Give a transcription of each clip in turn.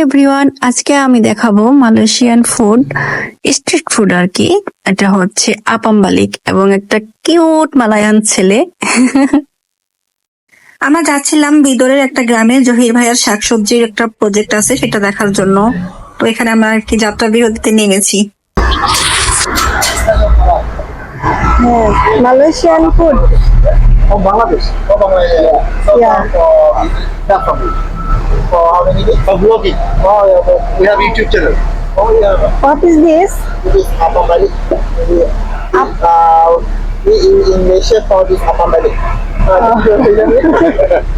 Everyone আজকে আমি দেখাবো মালয়েশিয়ান ফুড স্ট্রিট ফুড আর কি এটা হচ্ছে আপাম বালিক এবং একটা কিউট মালায়ান ছেলে আমরা যাচ্ছিলাম বিদরের একটা গ্রামে জহির ভাইয়ার শাকসবজির একটা প্রজেক্ট আছে সেটা দেখার জন্য তো এখানে আমরা আর কি যাত্রা বিরতিতে নেমেছি Malaysian food. From Bangladesh. From Bangladesh. Yeah. So for that from For how many days? For vlogging. Oh yeah. but We have YouTube channel. Oh yeah. What is this? This is Apam Balik. Up. Uh, we in, in Malaysia call this Apam Balik.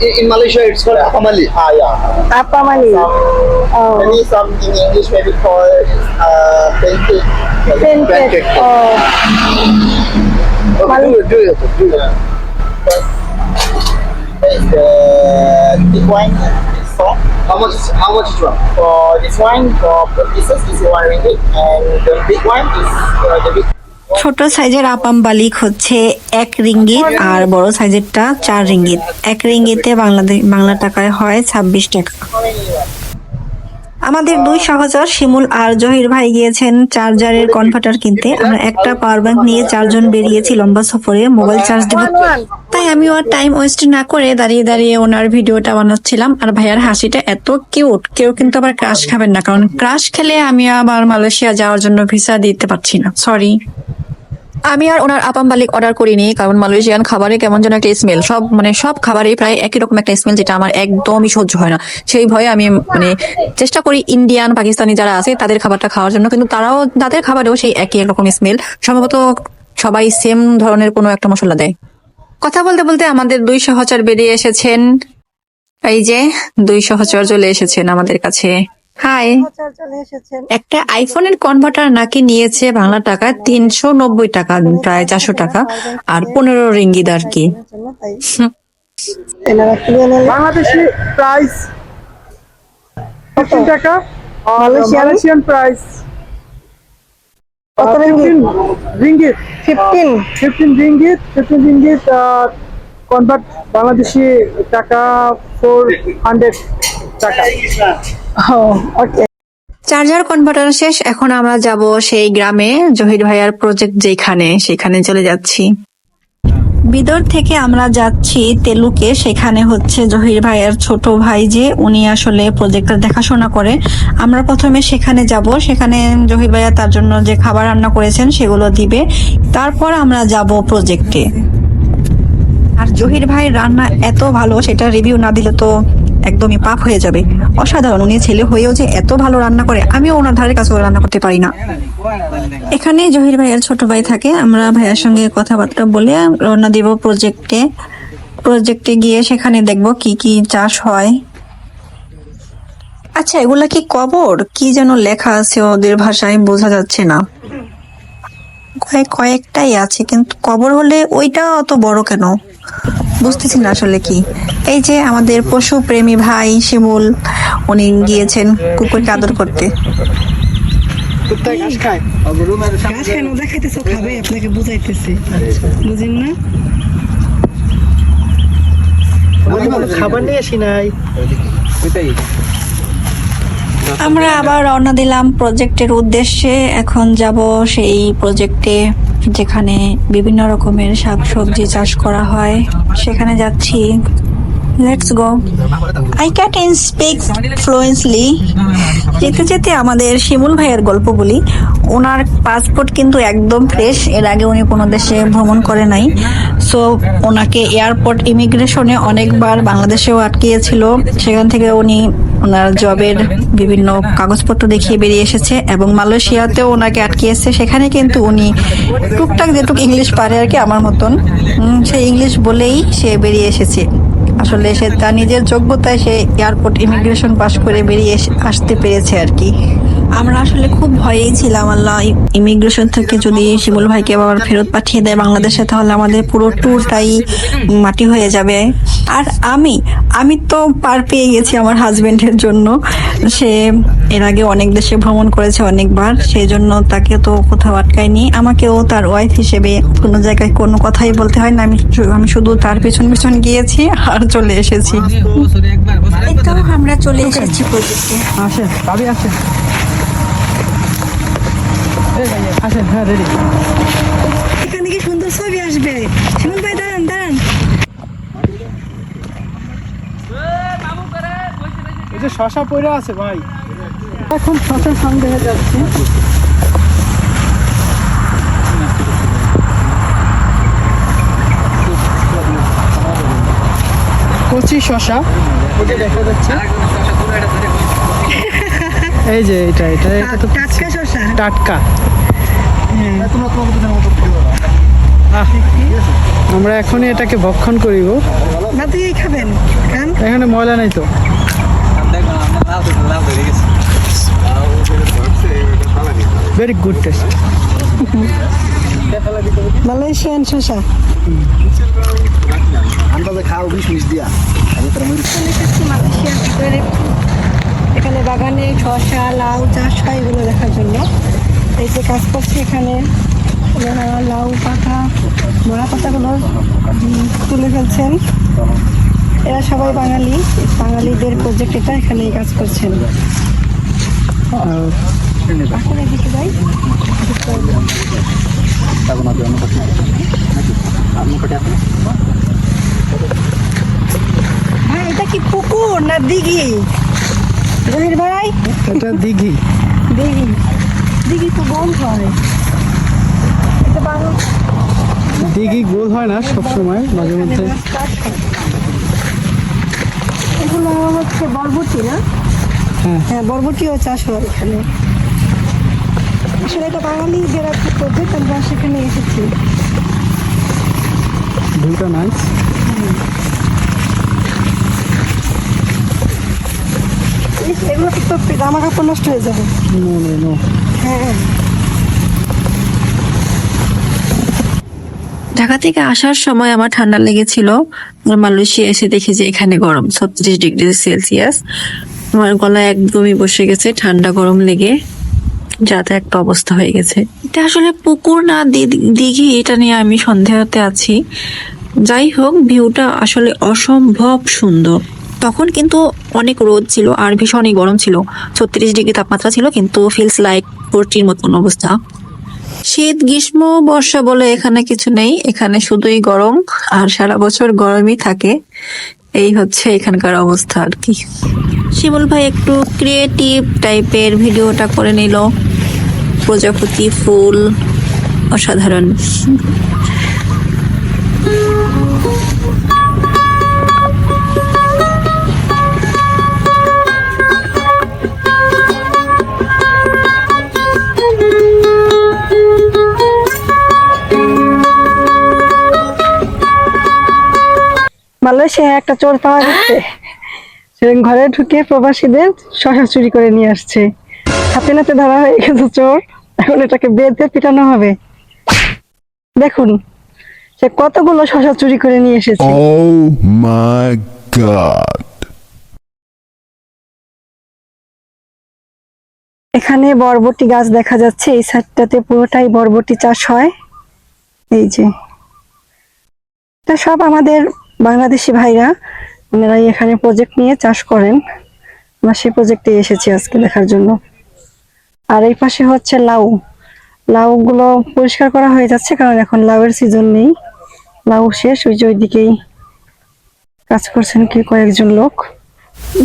in, in Malaysia it's called Apam Ali. Ah yeah. Apa mali? Some, Oh, maybe some in English maybe call uh, pancake. pancake. Oh, Okay, do it, do it, do it. There's the big wine, this soft. How much? Is, how much is one? For this wine, for the pieces is one ringgit, and the big wine is uh, the big. ছোট সাইজের আপাম বালিক হচ্ছে এক ringgit আর বড় সাইজেরটা চার ringgit এক রিঙ্গিতে বাংলাদেশ বাংলা টাকায় হয় ছাব্বিশ টাকা আমাদের দুই সহচর শিমুল আর জহির ভাই গিয়েছেন চার্জারের কনভার্টার কিনতে। আমরা একটা পাওয়ার ব্যাংক নিয়ে চারজন বেরিয়েছি লম্বা সফরে মোবাইল চার্জ দেব। তাই আমি আর টাইম ওয়েস্ট না করে দাঁড়িয়ে দাঁড়িয়ে ওনার ভিডিওটা বানাচ্ছিলাম। আর ভাইয়ার হাসিটা এত কিউট কেউ কিন্তু আবার ক্রাশ খাবেন না। কারণ ক্রাশ খেলে আমি আবার মালয়েশিয়া যাওয়ার জন্য ভিসা দিতে পারছি না। সরি আমি আর ওনার আপাম বালিক অর্ডার করিনি, কারণ মালয়েশিয়ান খাবারে কেমন যেন একটা স্মেল সব মানে সব খাবারই প্রায় একই রকম একটা স্মেল যেটা আমার একদমই সহ্য হয় না। সেই ভয়ে আমি মানে চেষ্টা করি ইন্ডিয়ান পাকিস্তানি যারা আছে, তাদের খাবারটা খাওয়ার জন্য, কিন্তু তারাও, তাদের খাবারেও সেই একই রকম স্মেল সম্ভবত সবাই সেম ধরনের কোনো একটা মশলা দেয়। কথা বলতে বলতে আমাদের দুই সহচর বেরিয়ে এসেছেন। এই যে, দুই সহচর চলে এসেছেন আমাদের কাছে। হাই আচার চলে এসেছেন। একটা আইফোনের কনভার্টার নাকি নিয়েছে বাংলা টাকা তিনশো নব্বই টাকা প্রায় চারশো টাকা আর পনেরো রিঙ্গিত আর কি। বাংলাদেশি প্রাইস টাকা মালয়েশিয়ান? প্রাইস কত? Ringgit 15 fifteen ringgit fifteen ringgit convert Bangladeshi টাকা ফোর হান্ড্রেড টাকা। Oh, চার্জার কনভার্টার শেষ এখন আমরা যাব সেই গ্রামে জহির ভাইয়ার প্রজেক্ট যেখানে সেখানে চলে যাচ্ছি। বিদর থেকে আমরা যাচ্ছি তেলুকে সেখানে হচ্ছে জহির ভাইয়ের ছোট ভাই যে উনি আসলে প্রজেক্টটা দেখাশোনা করে। আমরা প্রথমে সেখানে যাব সেখানে জহির ভাইয়া তার জন্য যে খাবার রান্না করেছেন সেগুলো দিবে। তারপর আমরা যাব প্রজেক্টে আর জহির ভাই রান্না এত ভালো, সেটা রিভিউ না দিলে তো একদমই পাপ হয়ে যাবে। অসাধারণ, উনি ছেলে হয়েও যে এত ভালো রান্না করে, আমিও ওনার ধারে কাছে রান্না করতে পারি না। এখানে জহির ভাইয়ের ছোট ভাই থাকে, আমরা ভাইয়ের সঙ্গে কথাবার্তা বলে রওনা দিব প্রজেক্টে প্রজেক্টে গিয়ে সেখানে দেখব কি কি চাষ হয়। আচ্ছা এগুলা কি কবর? কি যেন লেখা আছে ওদের ভাষায়, বোঝা যাচ্ছে না। কয়েক কয়েকটাই আছে, কিন্তু কবর হলে ওইটা অত বড় কেন? বুঝতেছি না আসলে কি। এই যে আমাদের পশু প্রেমী ভাই শিমুল উনি গিয়েছেন কুকুরকে আদর করতে। ঘাস খায়? গাছ কেন দেখাইতেছো খাবে আপনাকে বুঝাইতেছি। বুঝেন না? খাবার নিয়ে আসি নাই। আমরা আবার রওনা দিলাম প্রজেক্টের উদ্দেশ্যে। এখন যাব সেই প্রজেক্টে যেখানে বিভিন্ন রকমের শাকসবজি চাষ করা হয়। সেখানে যাচ্ছি। Let's go I can't in speak fluently যেতে যেতে আমাদের শিমুল ভাইয়ের গল্প বলি। ওনার পাসপোর্ট কিন্তু একদম ফ্রেশ এর আগে উনি কোনো দেশে ভ্রমণ করে নাই। সো ওনাকে এয়ারপোর্ট ইমিগ্রেশনে অনেকবার বাংলাদেশেও আটকিয়েছিল। সেখান থেকে উনি ওনার জবের বিভিন্ন কাগজপত্র দেখিয়ে বেরিয়ে এসেছে এবং মালয়েশিয়াতেও ওনাকে আটকিয়েছে। সেখানে কিন্তু উনি টুকটাক যেটুক ইংলিশ পারে আর কি, আমার মতন। সেই ইংলিশ বলেই সে বেরিয়ে এসেছে। আসলে সে তার নিজের যোগ্যতায় সে এয়ারপোর্ট ইমিগ্রেশন পাশ করে বেরিয়ে আসতে পেরেছে আর কি। আমরা আসলে খুব ভয়েই ছিলাম, আল্লাহ ইমিগ্রেশন থেকে যদি শিমুল ভাইকে আবার ফেরত পাঠিয়ে দেয় বাংলাদেশে, তাহলে আমাদের পুরো ট্যুরটাই মাটি হয়ে যাবে। আর আমি আমি তো পার পেয়ে গেছি আমার হাজবেন্ডের জন্য। সে এর আগে অনেক দেশে ভ্রমণ করেছে অনেকবার সেই জন্য তাকে তো কোথাও আটকায়নি। আমাকেও তার ওয়াইফ হিসেবে কোনো জায়গায় কোনো কথাই বলতে হয় না আমি আমি শুধু তার পিছন পিছন গিয়েছি আর চলে এসেছি। আমরা চলে এসেছি প্রজেক্টে আসেন ভাবি আসেন। আসেন হ্যাঁ রেডি এখানে কি সুন্দর ছবি আসবে। শিমুল ভাই দাঁড়ান দাঁড়ান। এই যে শশা পড়ে আছে ভাই। এখন শশার সন্দেহ যাচ্ছে। কচি শশা। ওই দেখা যাচ্ছে এই যে এটা এটা এটা তো টাটকা শশা। টাটকা। আমরা এখনই এটাকে ভক্ষণ করিব। না তুই এই খাবেন। খান এখানে ময়লা নেই তো। ভেরি গুড টেস্ট মালয়েশিয়ান শশা এসেছি মালয়েশিয়ার ভিতরে এখানে বাগানে শশা লাউ চাষ হয় এগুলো দেখার জন্য। এই যে কাজ করছে এখানে লাউ পাতা মরা পাতাগুলো তুলে ফেলছেন। এরা সবাই বাঙালি। বাঙালিদের প্রজেক্ট এটা এখানে কাজ করছেন। দিকে এটা কি পুকুর না দিঘি? জহির ভাই? এটা দিঘি। দিঘি। দিঘি তো বন্ধ হয়। এটা বাংলা দিঘি গোল হয় না সবসময় মাঝে মধ্যে। এগুলো হচ্ছে বরবটি না? হ্যাঁ। হ্যাঁ বরবটিও চাষ হয় এখানে। আসলে এটা বাঙালিদের একটা প্রজেক্ট আমরা সেখানে এসেছি। ভিউটা নাইস এগুলো তো জামা কাপড় নষ্ট হয়ে যাবে। No no no. হ্যাঁ। ঢাকা থেকে আসার সময় আমার ঠান্ডা লেগেছিল। মালয়েশিয়া এসে দেখি যে এখানে গরম ছত্রিশ ডিগ্রি সেলসিয়াস। আমার গলা একদমই বসে গেছে, ঠান্ডা গরম লেগে যাতে একটা অবস্থা হয়ে গেছে। এটা আসলে পুকুর না দিঘি, এটা নিয়ে আমি সন্দেহতে আছি। যাই হোক ভিউটা আসলে অসম্ভব সুন্দর। তখন কিন্তু অনেক রোদ ছিল, আর ভীষণই গরম ছিল। ছত্রিশ ডিগ্রি তাপমাত্রা ছিল, কিন্তু ফিলস লাইক ফোরটির মতন অবস্থা। শীত, গ্রীষ্ম, বর্ষা বলে এখানে কিছু নেই। এখানে শুধুই গরম, আর সারা বছর গরমই থাকে। এই হচ্ছে এখানকার অবস্থা আর কি। শিমুল ভাই একটু ক্রিয়েটিভ টাইপের ভিডিওটা করে নিল। প্রজাপতি ফুল, অসাধারণ। মালয়েশিয়ায় একটা চোর পাওয়া সে ঘরে ঢুকে প্রবাসীদের শশা চুরি করে নিয়ে আসছে। হাতে নাতে ধরা হয়ে গেছে চোর। এখন এটাকে বেঁধে পিটানো হবে। দেখুন সে কতগুলো শশা চুরি করে নিয়ে এসেছে। Oh my god. এখানে বরবটি গাছ দেখা যাচ্ছে। এই সাইডটাতে পুরোটাই বরবটি চাষ হয়। এই যে এটা সব আমাদের বাংলাদেশি ভাইরা। ওনারাই এখানে প্রজেক্ট নিয়ে চাষ করেন। আমরা সেই প্রজেক্টে এসেছি আজকে দেখার জন্য। আর এই পাশে হচ্ছে লাউ। লাউগুলো পরিষ্কার করা হয়ে যাচ্ছে, কারণ এখন লাউয়ের সিজন নেই। লাউ শেষ, ওই যে ওইদিকেই কাজ করছেন কি কয়েকজন লোক।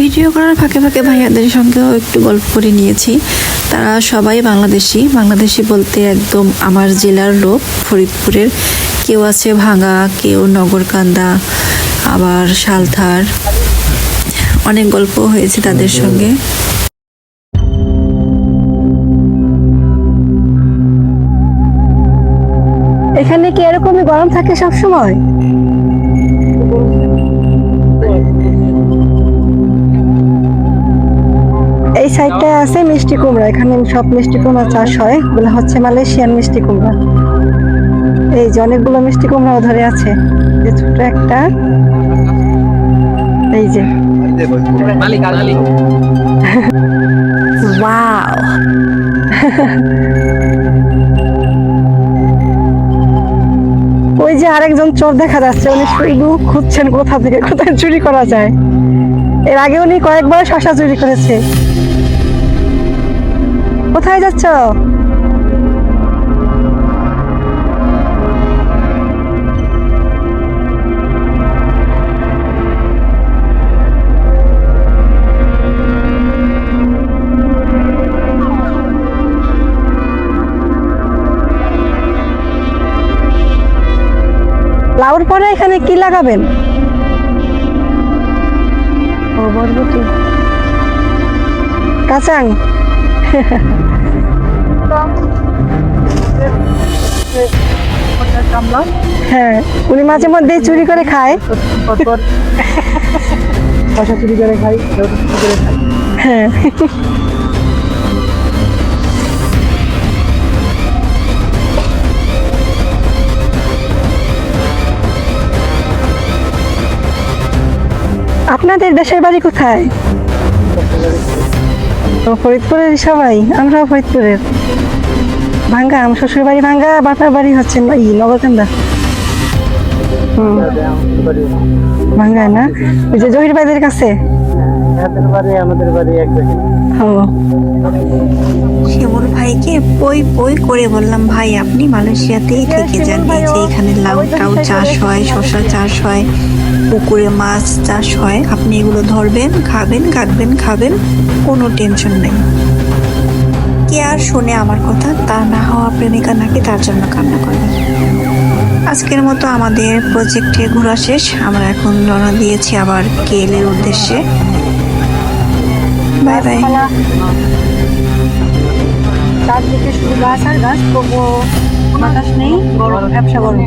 ভিডিও করার ফাঁকে ফাঁকে ভাইয়াদের সঙ্গেও একটু গল্প করে নিয়েছি। তারা সবাই বাংলাদেশি। বাংলাদেশি বলতে একদম আমার জেলার লোক, ফরিদপুরের। কেউ আছে ভাঙা কেউ নগরকান্দা আবার শালথার অনেক গল্প হয়েছে তাদের সঙ্গে। এখানে কি এরকমই গরম থাকে সব সময় এই সাইডটায় আছে মিষ্টি কুমড়া। এখানে সব মিষ্টি কুমড়া চাষ হয়। বলে হচ্ছে মালয়েশিয়ান মিষ্টি কুমড়া। এই যে অনেকগুলো মিষ্টি কুমড়াও ধরে আছে। যে ছোট একটা। এই যে। ওয়াও। ওই যে আরেকজন চোর দেখা যাচ্ছে উনি শুধু খুঁজছেন কোথা থেকে কোথায় চুরি করা যায়। এর আগে উনি কয়েকবার শশা চুরি করেছে। কোথায় যাচ্ছ? লাগাবেন? ও বরবটি কাঁচাং। হ্যাঁ উনি মাঝে মধ্যে চুরি করে খায়। শশা চুরি করে খাই হ্যাঁ। আপনাদের দেশের বাড়ি কোথায়? তো ফরিদপুরের সবাই, আমরাও ফরিদপুরের। ভাঙ্গা, আমার শ্বশুর বাড়ি ভাঙ্গা বাপার বাড়ি হচ্ছে ই নগরকান্দা ভাঙ্গা না? ওই যে জহির ভাইদের কাছে? এদের বাড়ি আমাদের বাড়ি এক জায়গায়। ও। শিমুল ভাইকে পই পই করে বললাম ভাই আপনি মালয়েশিয়াতেই থেকে যান এই যে এখানে লাউ টাউ চাষ হয় শশা চাষ হয় পুকুরে মাছ চাষ হয় আপনি এগুলো ধরবেন খাবেন কাটবেন খাবেন কোনো টেনশন নেই। কে আর শুনে আমার কথা তা না হওয়া প্রেমিকা নাকি তার জন্য কান্না করবে। আজকের মতো আমাদের প্রজেক্টে ঘোরা শেষ আমরা এখন রওনা দিয়েছি আবার কেলের উদ্দেশ্যে। বাই বাই চারদিকে শুধু গাছ আর গাছ তবুও বাতাস নেই গরম ব্যবসা গরম।